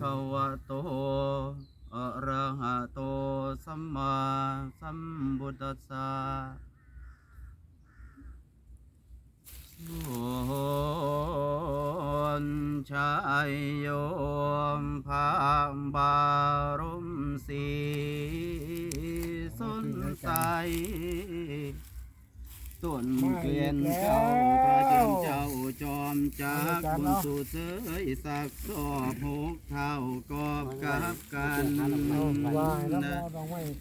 คะวะโตอะระหะโตสัมมาสัมพุทธัสสะส่วนชายโยมพาบารมสีสนใสต้นเกวียนเจ้าพระจันเจ้า จอมจากบนสู่เสยสักสอบหกเท่ากอบกับกัน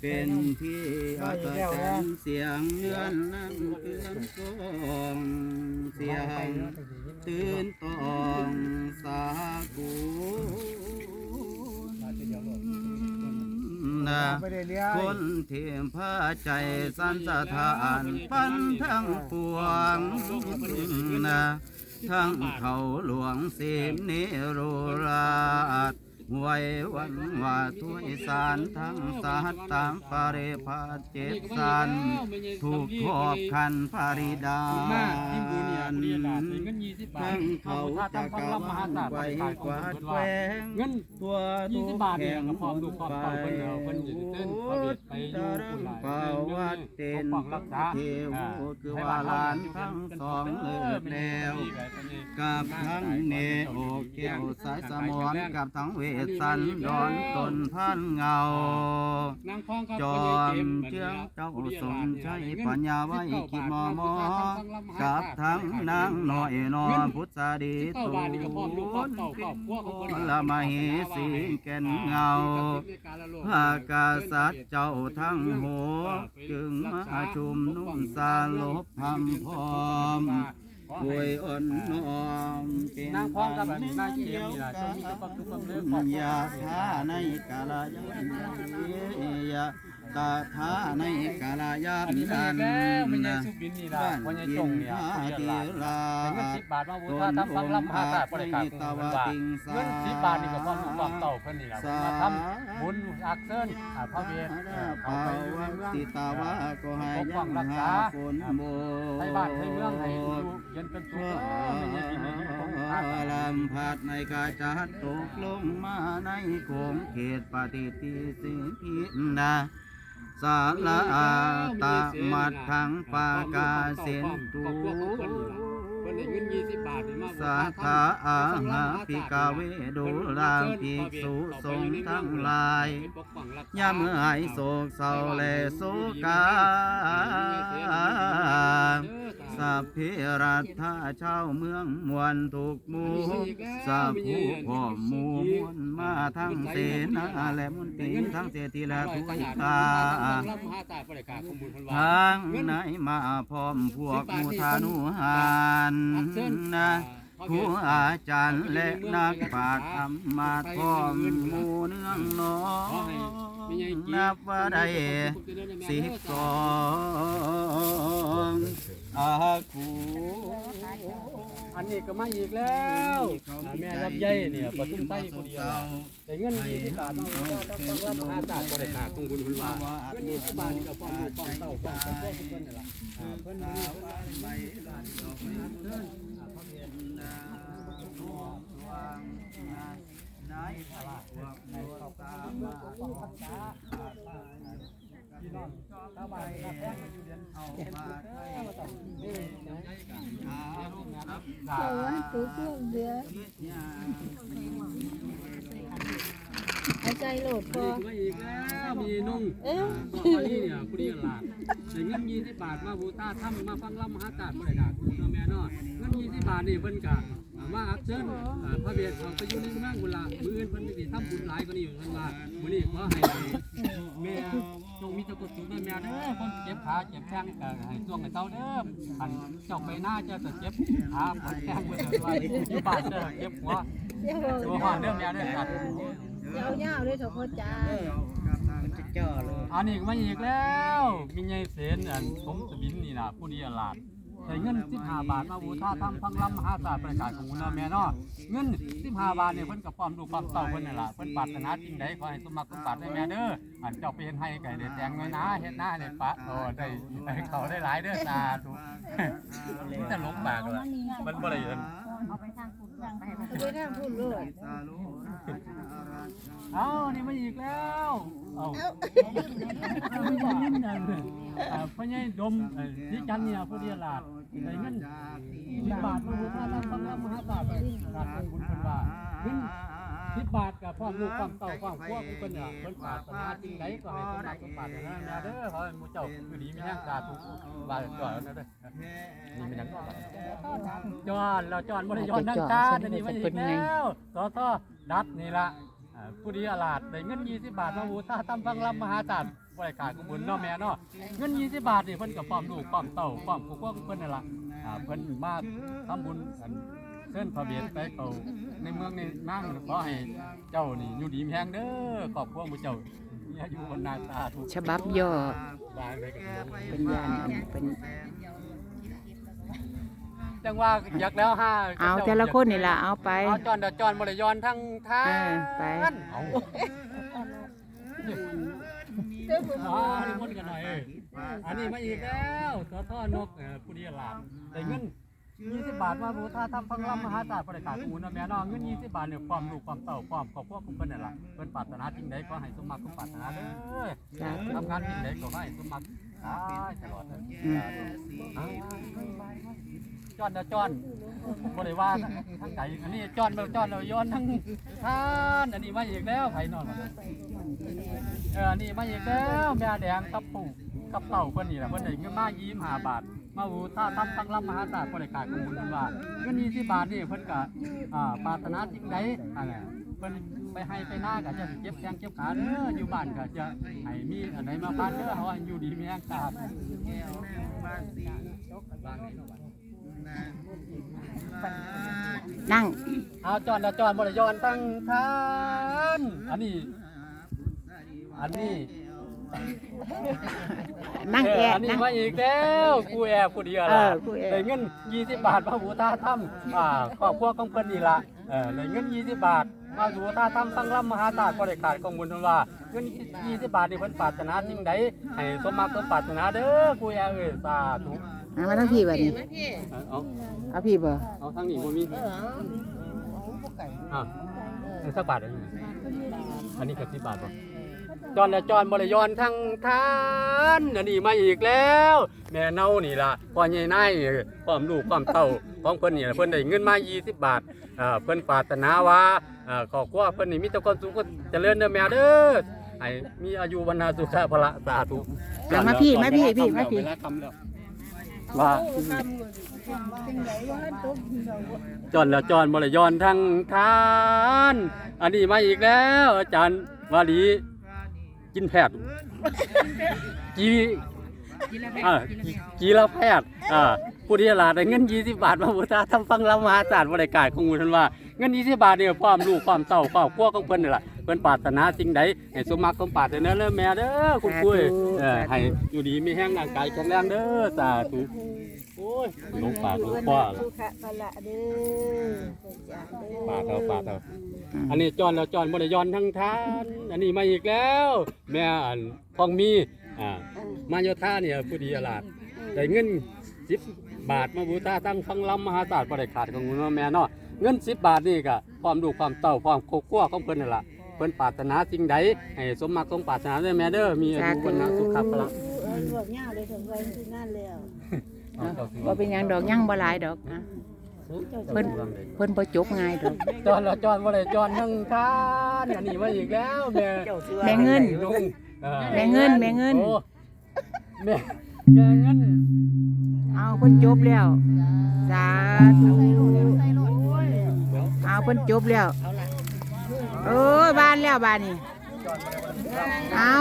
เป็นที่อัศจรรย์เสียงเงื่อนนั่งเตือนกองเสียงตื่นตองสากูนะไม่ได้เลี้ยคนเทียมผ้าใจสันสะทานปันทั้งปวงนะ ทั้งเขาหลวงเสีมนิรุราช ไว้วันว่าถ้วยสารทั้งสาตามปาริพาเจ็ดสันถูกขอบคันภาริดานทั้งเขาจะกำลังไว้กวาดแวงเงินตัวยี่ทุสิกเนี่แห่งก็พร้อมดูความเป่าเพิ่นอยู่เต้นเขาเด็ดไปอยู่เริ่ผู้มหลายเป่าวัดเต็นปกปักรักษาเทวคือว่าลานทั้งสองเลิกแล้วกับทั้งเนโอแก้วสายสมอนกับทั้งเวสสันดอนตนพันเงา นางพองครับจอมเจืองเจ้าสมใช้ปัญญาไว้คิดมอมอกับทั้งนางน้อยนอพุทธาดีตูนละมาเหสีแก่นเงาภากาสัตเจ้าทั้งหัวจึงมาชุมนุ่มสาลบพำพร้อม ป่วยอ่อนน้อมเป็นนางพองกับนางเจียมนี่ล่ะจงมีแต่ปักทุกคนเด้อขอบยาทาในกาลยานยา ตาทาในกาลยาอันนี้นันมันยังนะสุบินนี่ล่ะบ้านวันยังกิจงนเนี่ยพางเดียวลาเงินสิบบาทมาบูชาทำฟังลำหาศาบริการคุณว่าเงินสิบบาทนี่ก็พร้อมทุกความเต่าเพิ่นนี่ล่ะมาทำบุญอักเซินพระเวทเขาเป่าไปอยู่ในวัเมืองสิตาวะก็ให้ยังรักษาฝนโบให้บ้านให้เมืองให้อยู่เย็นเป็นสุขไม่ใช่กินไม่อยู่ของทานลำพัดในกาจัดตกลงมาในโขงเขตปฏิทิสิพินา สาลาตะมัดทังปากาเสนตูเพิ่นได้เงิน20บาทนี่มาสาธาอาหาปิกาเวดูลางภิกษุสงฆ์ทั้งหลายยามเมื่อหายโศกเศร้าและโศกา สัพเพรัตถาชาวเมืองมวลถูกหมูสัพผู้พ่อมหมู่มวลมาทั้งเสนาและมนตรีทั้งเศรษฐีและทุกตาทางไหนมาพร้อมพวกมุทานุหารนะผู้อาจารย์และนักปราชญ์ธรรมมาพร้อมหมู่เนืองน้อง นับว่าได้สิบสองอาคูอันนี้ก็มาอีกแล้วแม่รับใหญ่เนี่ยประทุมไต้คนเดียวแต่เงิน20บาทมาต้องรับหาศาสตร์บริการของคุณคุณว่าเงิน20บาทนี่ก็พร้อมลูกพร้อมเต้าพร้อมครอบครัวทุกคนนี่แหละเพิ่อนมีเพิ่น มีเออตัวเครื่องเดือหายใจโหลดพอ มาอีกแล้วมีนุ่งเอ๊ะก็นี่เนี่ยผู้ดีหลานแต่เงิน20บาทมาบูชาถ้ำมาฟังลำมหาศาสตร์บริการคุณแม่เนาะเงิน20บาทนี่เพิ่นก็มาอักเชิญพระเบียดเขาไปอยู่ในเมืองกุลามื้ออื่นเพิ่นสิทำบุญหลายกว่านี้อยู่เพิ่นว่ามื้อนี้ขอให้แม่จงมีแตะกุศลด้วยแม่เด้อคนเจ็บขาเจ็บแข้งก็ให้ช่วงให้เจ้าเด้ออันเจ้าไปหน้าเจ้าจะเจ็บขาปวดแข้งเพิ่นว่าอยู่บ้านเด้อเจ็บหัวเดี๋ยวตัวห้องเด้อแม่เด้อครับเดี๋ยวยาวๆเลยเถอะ พ่อจ้าอันนี้ก็มาอีกแล้ว มีไงเสนอันผมสบินนี่นะผู้ดีหลาดใช้เงิน15บาทมาบูชาทำพังลำมหาศาสตร์ประกาศของคุณแม่เนาะเงิน15บาทเนี่ยเพิ่นกับความดูความเศร้าเพิ่นนี่ล่ะเพิ่นปรารถนาจริงใดขอให้สมมาสมปรารถนาแม่เด้ออันเจ้าไปเฮ็ดให้ไก่ได้แตงเงินนะเฮ็ดหน้าได้ปะโอ้ได้ให้เขาได้หลายเด้อสาธุนี่แต่ลงปากล่ะมันบ่ได้เงินเอาไปทางพุ่นโลดสาโลเอานี่มาอีกแล้ว เอาไม่ได้ยินนั่นอ่าพ่อใหญ่ดมเอ่อที่จันเนี่ยผู้เดีลาดได้เงินสิบบาทมาบูชาทำฟังแล้วมหาศาลราชบุญคนว่าเงินสิบบาทกับพ่อลูกความเต่าความพวกเพิ่นน่ะเพิ่นปรารถนาจริงใดก็ให้สมหวังสมปารถนาแม่เด้อขอให้มู่เจ้าอยู่ดีมีแรงสาธุว่าจ่อยนะเด้อนี่เป็นหยังจอนเราจอนบ่ได้ย้อนนั่งตาอันนี้มาอีกแล้วสอทอดัดนี่ล่ะ อ่าผู้ดีอาลาดได้เงิน20บาทมาบูชาทำฟังลำมหาจารบริการกุบุญเนาะแม่เนาะเงิน20บาทนี่เพิ่นกับความลูกความเต่าความผูกพันเพิ่นนั่นล่ะอ่าเพิ่นมาทำบุญอันเชิญพระเบียดไปเขาในเมืองในนั่งขอให้เจ้านี่อยู่ดีมีแฮงเด้อครอบครัวหมู่เจ้ามีอายุวันนาตาทุกฉบับย่อบานไปกับ เป็นยานอันเป็น จังว่าอยากแล้วห้าเอาแต่ละคนนี่ล่ะเอาไป เอาจอนเดยวจอนบ่ได้ย้อนทั้งท่าเออไปนเอาอ๋อนี่มันกันหน่อยเอ้ยอันนี้มาอีกแล้วสอทอนกเอ่อผู้ดีหลานได้เงิน20บาทมาบูชาทำฟังลำมหาศาสตร์บริการสมุนนะแม่น้องเงิน20บาทเนี่ยความลูกความเต่าความครอบครัวของเพิ่นนั่นล่ะเพิ่นปรารถนาจริงใดก็ให้สมมาสมปรารถนาเด้อสาธุ ทำงานจริงใดก็ให้สมมาได้ตลอดเลยอืมอ่า จอนเด้อจอนบ่ได้ว่าทั้งไก่อันนี้จอนเด้อจอนเราย้อนทั้งท่านอันนี้มาอีกแล้วไผนอนเอออันนี้มาอีกแล้วแม่แดงกับปู่กับเต่าเพิ่นนี่ล่ะเพิ่นได้เงินมาบาทมาอูถ้าทำตั้งลำมหาศาสตร์บริการของบุญเพิ่นว่าเงิน20บาทนี่เพิ่นก็อ่าปรารถนาสิ่งใดอันน่ะเพิ่นไปให้ไปหน้าก็จะเก็บแข้งเก็บขาเด้ออยู่บ้านก็จะให้มีอันไหนมาพานเด้อเฮาอยู่ดีมีแรงตาบนั่ ง เอาจอนละจอนบ่ได้ย้อนตั้งทานอันนี้ อันนี้นั่งแอะอันนี้นั่ง มาอีกแล้วกูแอบกูเดียวเอล่ะอกูแอบ ได้เงิน20บาทมาบูชาถ้ำอ่าครอบครัวของเพิ่นนี่ล่ะเออได้เงิน20บาท มาบูชาถ้ำตั้งลำมหาศาสตร์บริการของบุญเพิ่นว่าเงิน20บาทนี่เพิ่นปรารถนาสิ่งใดให้สมมาสมปรารถนาเด้อกูแอบเอ้ยสาธุ เอามาทั้งพี่บัดนี้ เอาเอาพี่บ่เอาทางนี้บ่มีอ่าสักบาทเด้ออันนี้ก็10บาทบ่จอนและจอนบริยอนทั้งทานอันนี้มาอีกแล้ว แม่เน่านี่ล่ะพ่อใหญ่นายนี่ความลูกความเต่าของเพิ่นนี่ล่ะเพิ่นได้เงินมา 20 บาทอ่าเพิ่นปรารถนาว่าอ่าขอบคุณเพิ่นนี่มีแต่ความสุขก็เจริญเด้อแม่เด้อให้มีอายุวันนาสุขะพละสาธุเอามาพี่มาพี่พี่มาพี่ เวลาคำแล้ว ว่าจอนและจอนบริยอนทั้งทาน อันนี้มาอีกแล้ว อาจารย์วาลีกินแพทย์กีอ่ากีกีฬาแพทย์อ่าผู้ที่ตลาดได้เงิน20บาทมาบูชาทำฟังเรามาศาสตร์บริการของมูท่านว่าเงิน20บาทเนี่ยความลูกความเต่าความครัวของเพิ่นนี่ล่ะ เพิ่นปรารถนาสิ่งใดให้สมมักสมปรารถนาเด้อแม่เด้อคุณปุ้ยเออให้อยู่ดีมีแห้งร่างกายแข็งแรงเด้อสาธุโอ้ยหลงปากหลงคอสุขะพละเด้อปากเอาปากเอาอันนี้จอนแล้วจอนบ่ได้ย้อนทั้งทาน อันนี้มาอีกแล้ว แม่อันทองมีอ่ามาโยธาเนี่ยผู้ดีอาลาดได้เงิน10บาทมาบูชาตั้งฟังลำมหาศาสตร์บ่ได้ขาดของเนาะแม่เนาะเงิน10บาทนี่ก็ความดูความเต่าความโคกลัวของเพิ่นนั่นล่ะ เพิ่นปรารถนาสิ่งใดให้สมมักสมปรารถนาเด้อแม่เด้อมีอายุวันนะสุขภาพละเออรวบยาวเลยถึงไว้ที่นั่นแล้วว่าเป็นหยังดอกยังบ่หลายดอกนะเพิ่นเพิ่นบ่จบง่ายดอกจอนแล้วจอนบ่ได้จอนทั้งทานอันนี้มาอีกแล้วแม่แม่เงินลุงอ่าแม่เงินแม่เงินโอ้แม่แม่เงินเอาเพิ่นจบแล้วสาธุเอาเพิ่นจบแล้ว โอ้บ้านแล้วบ้านนี่เอา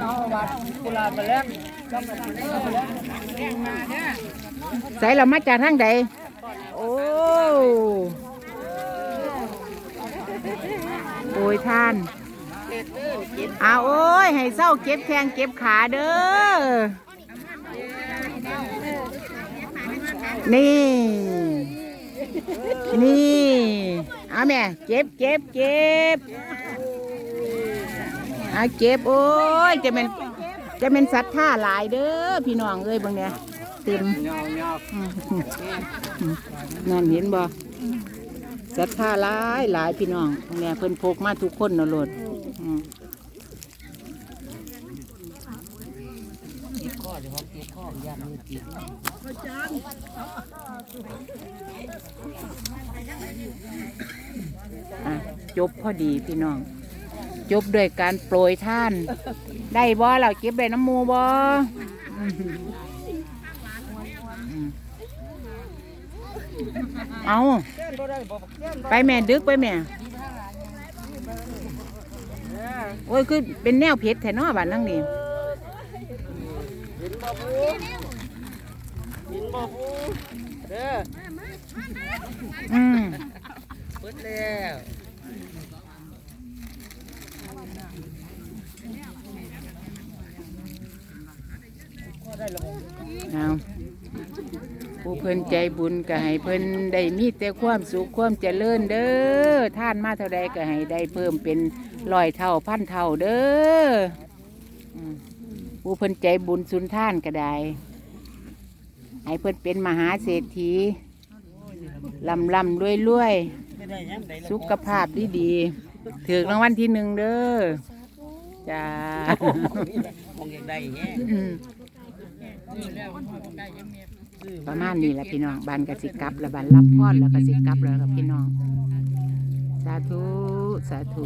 เอาบัตราบมาแล้วใส่เรามาจากทางใดโอ้โอ้ยท่านเอาโอ้ย ให้เศร้าเก็บแขงเก็บขาเด้อ นี่ นี่เอาแม่เก็บเก็บเก็บเอาเก็บโอ้ยจะเป็นจะเป็นสัตว์ท่าหลายเด้อพี่น้องเอ้ยเบางเนี่ยเต็มเงาเงาอืมนั่นเห็นบ่ศรัทธาหลายหลายพี่น้องแม่เพิ่นพกมาทุกคนเนาะโลด อืมอะจบพอดีพี่น้อง จบด้วยการโปรยท่าน ได้บ่เราเก็บได้น้ำมูบ่เอาไปแม่ดึกไปแม่โอ้ยคือเป็นแนวเพชรแถนอบ้านนั่งนี่ หินบ่ฟูหินบ่ฟูเด้ออืมเปิดแล้วเอาผู้เพิ่นใจบุญก็ให้เพิ่นได้มีแต่ความสุขความเจริญเด้อท่านมาเท่าใดก็ให้ได้เพิ่มเป็นร้อยเท่าพันเท่าเด้อ ผู้เพิ่นใจบุญสุนท่านก็ได้ให้เพิ่นเป็นมหาเศรษฐีลำลำรวยรวยสุขภาพดีดีถือรางวัลที่หนึ่งเด้อจ้าประมาณนี้แหละพี่น้องบานกสิกลับแล้วบานรับพรแล้วกสิกลับแล้วกับพี่น้อง สาธุ สาธุ